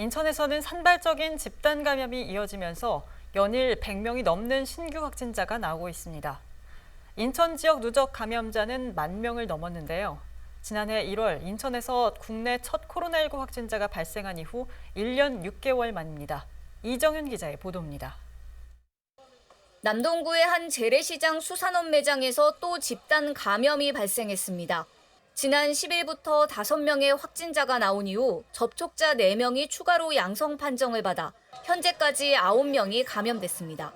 인천에서는 산발적인 집단 감염이 이어지면서 연일 100명이 넘는 신규 확진자가 나오고 있습니다. 인천 지역 누적 감염자는 만 명을 넘었는데요. 지난해 1월 인천에서 국내 첫 코로나19 확진자가 발생한 이후 1년 6개월 만입니다. 이정윤 기자의 보도입니다. 남동구의 한 재래시장 수산업 매장에서 또 집단 감염이 발생했습니다. 지난 10일부터 5명의 확진자가 나온 이후 접촉자 4명이 추가로 양성 판정을 받아 현재까지 9명이 감염됐습니다.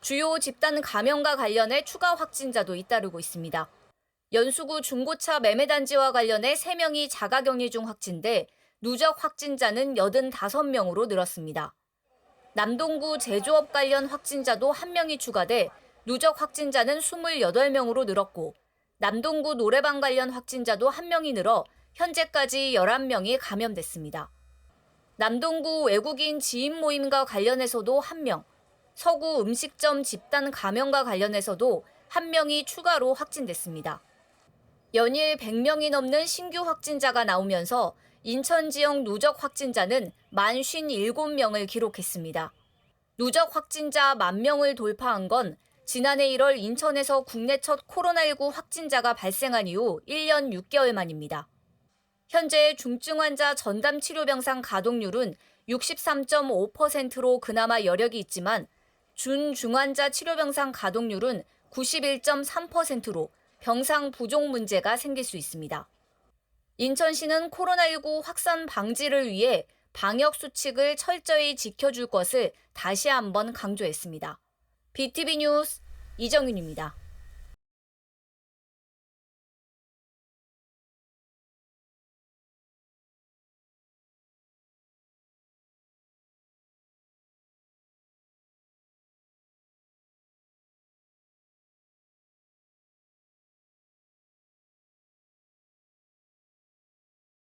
주요 집단 감염과 관련해 추가 확진자도 잇따르고 있습니다. 연수구 중고차 매매단지와 관련해 3명이 자가격리 중 확진돼 누적 확진자는 85명으로 늘었습니다. 남동구 제조업 관련 확진자도 1명이 추가돼 누적 확진자는 28명으로 늘었고 남동구 노래방 관련 확진자도 1명이 늘어 현재까지 11명이 감염됐습니다. 남동구 외국인 지인 모임과 관련해서도 1명, 서구 음식점 집단 감염과 관련해서도 1명이 추가로 확진됐습니다. 연일 100명이 넘는 신규 확진자가 나오면서 인천 지역 누적 확진자는 만 57명을 기록했습니다. 누적 확진자 만 명을 돌파한 건 지난해 1월 인천에서 국내 첫 코로나19 확진자가 발생한 이후 1년 6개월 만입니다. 현재 중증 환자 전담 치료 병상 가동률은 63.5%로 그나마 여력이 있지만 준중환자 치료 병상 가동률은 91.3%로 병상 부족 문제가 생길 수 있습니다. 인천시는 코로나19 확산 방지를 위해 방역 수칙을 철저히 지켜줄 것을 다시 한번 강조했습니다. BTV 뉴스 이정윤입니다.